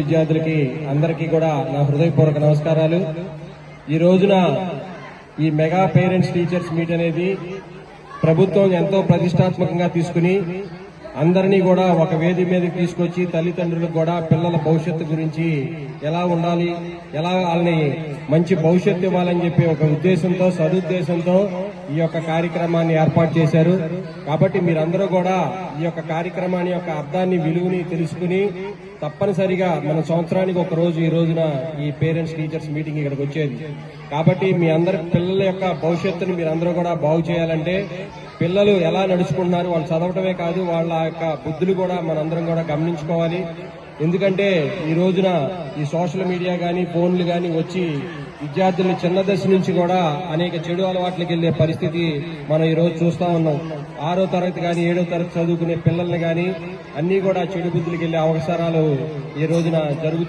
విద్యార్థులకి అందరికీ కూడా నా హృదయపూర్వక నమస్కారాలు. ఈ రోజున ఈ మెగా పేరెంట్స్ టీచర్స్ మీట్ అనేది ప్రభుత్వం ఎంతో ప్రతిష్టాత్మకంగా తీసుకుని అందరినీ కూడా ఒక వేది మీదకి తీసుకొచ్చి తల్లిదండ్రులకు కూడా పిల్లల భవిష్యత్తు గురించి ఎలా ఉండాలి ఎలా వాళ్ళని మంచి భవిష్యత్తు ఇవ్వాలని చెప్పి ఒక ఉద్దేశంతో సదుద్దేశంతో ఈ యొక్క కార్యక్రమాన్ని ఏర్పాటు చేశారు. కాబట్టి మీరందరూ కూడా ఈ యొక్క కార్యక్రమాన్ని యొక్క అర్థాన్ని విలువని తెలుసుకుని తప్పనిసరిగా మన సంవత్సరానికి ఒక రోజు ఈ రోజున ఈ పేరెంట్స్ టీచర్స్ మీటింగ్ ఇక్కడికి వచ్చేది. కాబట్టి మీ అందరి పిల్లల యొక్క భవిష్యత్తును మీరందరూ కూడా బాగు చేయాలంటే పిల్లలు ఎలా నడుచుకుంటున్నారు వాళ్ళు చదవటమే కాదు వాళ్ళ యొక్క బుద్ధులు కూడా మనందరం కూడా గమనించుకోవాలి. ఎందుకంటే ఈ రోజున ఈ సోషల్ మీడియా కానీ ఫోన్లు కానీ వచ్చి విద్యార్థులు చిన్న దశ నుంచి కూడా అనేక చెడు అలవాట్లకు వెళ్ళే పరిస్థితి మనం ఈరోజు చూస్తూ చూస్తా ఉన్నాం. ఆరో తరగతి కానీ ఏడో తరగతి చదువుకునే పిల్లల్ని కానీ అన్ని కూడా చెడు బుద్ధులకు వెళ్ళే అవసరాలు ఈ రోజున జరుగుతున్నాయి.